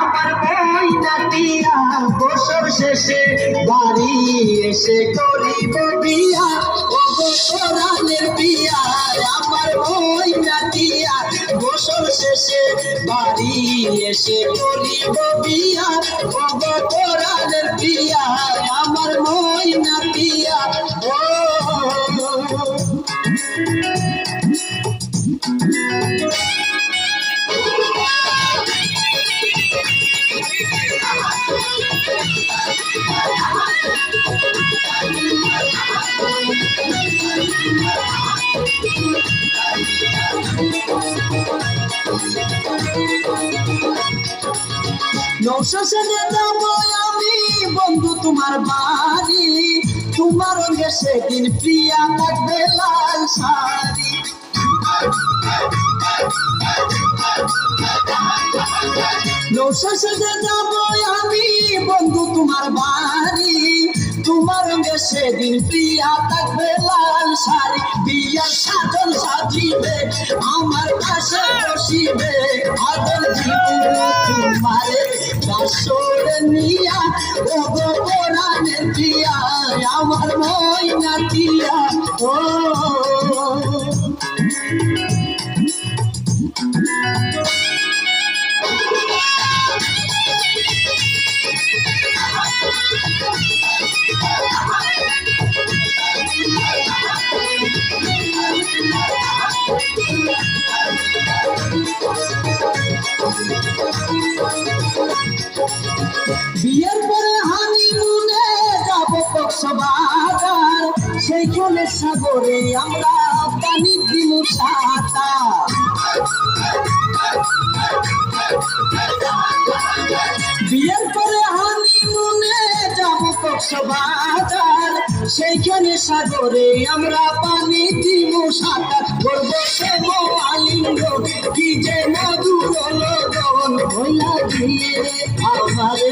আমার বই নাতিয়া বছর শেষে বাড়ি এসে করিব বিয়া। ও গো পরাণের আমার বই নাতিয়া বছর শেষে বাড়ি এসে করিব বিয়া। ও গো পরাণের আমার মই নাতিয়া ও যাব আমি, বন্ধু তোমার বাড়ি। তোমার রঙে সেদিন প্রিয়া থাকবে লাল শাড়ি। নৌশাসে যাব আমি, বন্ধু তোমার বাড়ি। তোমার সেদিন প্রিয়া থাকবে লাল আমার কাছে বসিবে আদর জীবন তোমারে বাসর নিয়া ও গো কোরআনের প্রিয়া আমার ময়না ও বিয়ের পরে হানিমুনে যাব কক্সবাজার। সেইখানে সাগরে আমরা পানি দিল সাঁতা বিয়ের পরে হানিমুনে যাব কক্সবাজার। সেইখানে সাগরে আমরা পানি দিব সাঁতার। করব প্রেম আলিঙ্গ কি যে মধুর লগন হইলা দিয়ে আমারে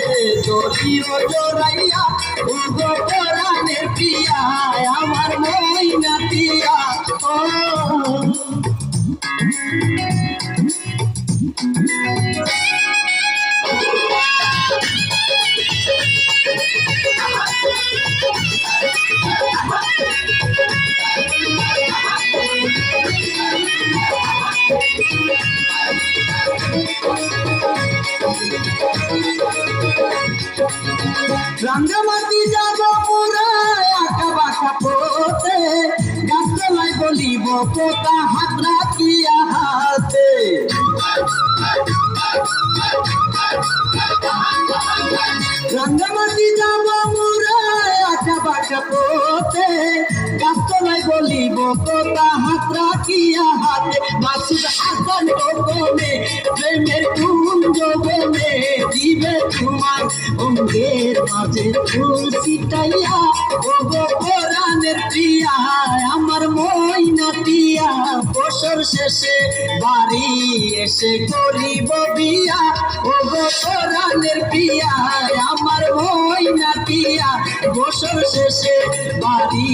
পিয়া মইনা টিয়া ও। রাঙ্গামাটি যাব পুরা, আঁকা বাঁকা পথে। গাছতলায় বলিব, পোতা হাত রাখিয়া হাতে। রাঙ্গামাটি যাব পুরা, আঁকা বাঁকা পথে। গাছতলায় বলিব, পোতা হাত রাখিয়া হাতে। অঙ্গের মাঝে ফুল সিটাইয়া ও গো কোরআনের প্রিয়া, আমার মইনা টিয়া, বছর শেষে বাড়ি এসে করিব বিয়া। ও গো কোরআনের প্রিয়া, আমার মইনা টিয়া, বছর শেষে বাড়ি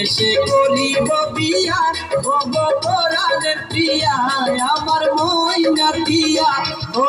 এসে করিব বিয়া। ও গো কোরআনের প্রিয়া, আমার মইনা টিয়া, ও